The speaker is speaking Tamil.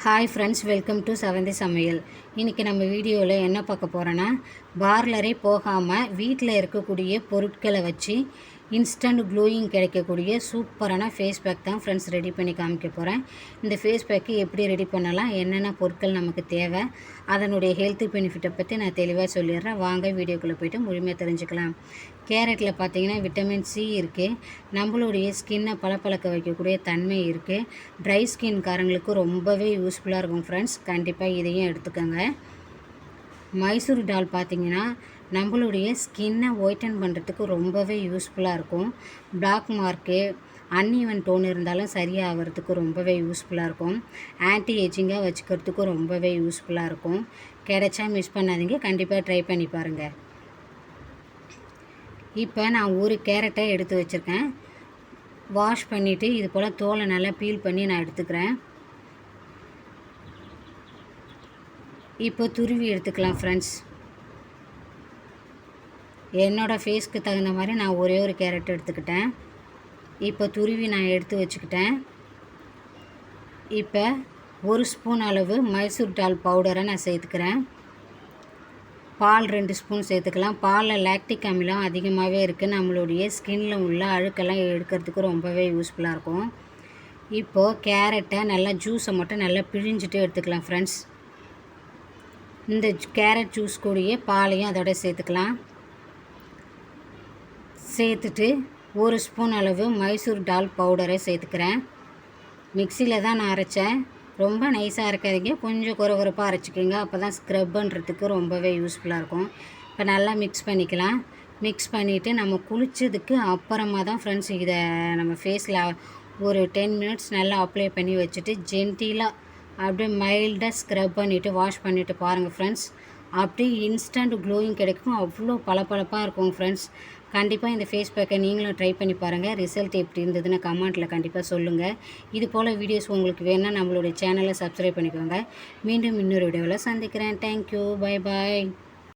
ஹாய் ஃப்ரெண்ட்ஸ் வெல்கம் டு செவந்தி சமையல் இன்றைக்கி நம்ம வீடியோவில் என்ன பார்க்க போகிறோன்னா பார்லரே போகாமல் வீட்டில் இருக்கக்கூடிய பொருட்களை வச்சு இன்ஸ்டன்ட் க்ளோயிங் கிடைக்கக்கூடிய சூப்பரான ஃபேஸ் பேக் தான் ஃப்ரெண்ட்ஸ் ரெடி பண்ணி காமிக்க போகிறேன் இந்த ஃபேஸ் பேக்கு எப்படி ரெடி பண்ணலாம்? என்னென்ன பொருட்கள் நமக்கு தேவை? அதனுடைய ஹெல்த் பெனிஃபிட்டை பற்றி நான் தெளிவாக சொல்லிடுறேன். வாங்க வீடியோக்குள்ளே போய்ட்டு முழுமையாக தெரிஞ்சுக்கலாம். கேரட்டில் பார்த்தீங்கன்னா விட்டமின் சி இருக்குது நம்மளுடைய ஸ்கின்னை பளபளக்க வைக்கக்கூடிய தன்மை இருக்குது ட்ரை ஸ்கின்காரங்களுக்கு ரொம்பவே யூஸ்ஃபுல்லாக இருக்கும் ஃப்ரெண்ட்ஸ் கண்டிப்பாக இதையும் எடுத்துக்கோங்க. மைசூர் டால் பார்த்திங்கன்னா நம்மளுடைய ஸ்கின்னை ஒயிட்டன் பண்ணுறதுக்கு ரொம்பவே யூஸ்ஃபுல்லாக இருக்கும். பிளாக் மார்க்கு அன்இவன் டோன் இருந்தாலும் சரியாகிறதுக்கு ரொம்பவே யூஸ்ஃபுல்லாக இருக்கும். ஆன்டி ஏஜிங்காக வச்சுக்கிறதுக்கும் ரொம்பவே யூஸ்ஃபுல்லாக இருக்கும். கிடைச்சா மிஸ் பண்ணாதீங்க கண்டிப்பாக ட்ரை பண்ணி பாருங்கள் இப்போ நான் ஒரு கேரட்டை எடுத்து வச்சுருக்கேன். வாஷ் பண்ணிவிட்டு இது போல் தோலை நல்லா பீல் பண்ணி நான் எடுத்துக்கிறேன். இப்போ துருவி எடுத்துக்கலாம் ஃப்ரெண்ட்ஸ் என்னோடய ஃபேஸ்க்கு தகுந்த மாதிரி நான் ஒரே ஒரு கேரட் எடுத்துக்கிட்டேன். இப்போ துருவி நான் எடுத்து வச்சுக்கிட்டேன். இப்போ ஒரு ஸ்பூன் அளவு மைசூர் டால் பவுடரை நான் சேர்த்துக்கிறேன். பால் ரெண்டு ஸ்பூன் சேர்த்துக்கலாம். பாலில் லாக்டிக் அமிலம் அதிகமாகவே இருக்குது நம்மளுடைய ஸ்கின்ல உள்ள அழுக்கெல்லாம் எடுக்கிறதுக்கு ரொம்பவே யூஸ்ஃபுல்லாக இருக்கும். இப்போது கேரட்டை நல்லா ஜூஸை மட்டும் நல்லா பிழிஞ்சிட்டு எடுத்துக்கலாம் ஃப்ரெண்ட்ஸ் இந்த கேரட் ஜூஸ் கூடயே பாலையும் அதோட சேர்த்துக்கலாம். சேர்த்துட்டு ஒரு ஸ்பூன் அளவு மைசூர் டால் பவுடரை சேர்த்துக்கிறேன். மிக்சியில் தான் நான் அரைச்சேன். ரொம்ப நைஸாக அரைக்காதீங்க. கொஞ்சம் குறகுறப்பாக அரைச்சிக்கோங்க. அப்போ தான் ஸ்க்ரப் பண்ணுறதுக்கு ரொம்பவே யூஸ்ஃபுல்லாக இருக்கும். இப்போ நல்லா மிக்ஸ் பண்ணிக்கலாம். மிக்ஸ் பண்ணிவிட்டு நம்ம குளித்ததுக்கு அப்புறமா தான் ஃப்ரெண்ட்ஸ் இதை நம்ம ஃபேஸில் ஒரு டென் மினிட்ஸ் நல்லா அப்ளை பண்ணி வச்சுட்டு ஜென்டிலாக அப்படியே மைல்டாக ஸ்க்ரப் பண்ணிவிட்டு வாஷ் பண்ணிவிட்டு பாருங்கள் ஃப்ரெண்ட்ஸ் அப்படியே இன்ஸ்டன்ட் க்ளோயிங் கிடைக்கும். அவ்வளோ பளபளப்பாக இருக்கும் ஃப்ரெண்ட்ஸ் கண்டிப்பாக இந்த ஃபேஸ் பேக்கை நீங்களும் ட்ரை பண்ணி பாருங்கள் ரிசல்ட் எப்படி இருந்ததுன்னு கமெண்ட்டில் கண்டிப்பாக சொல்லுங்கள் இது போல் வீடியோஸ் உங்களுக்கு வேணால் நம்மளுடைய சேனலை சப்ஸ்கிரைப் பண்ணிக்கோங்க. மீண்டும் இன்னொரு வீடியோவில் சந்திக்கிறேன். Thank you bye bye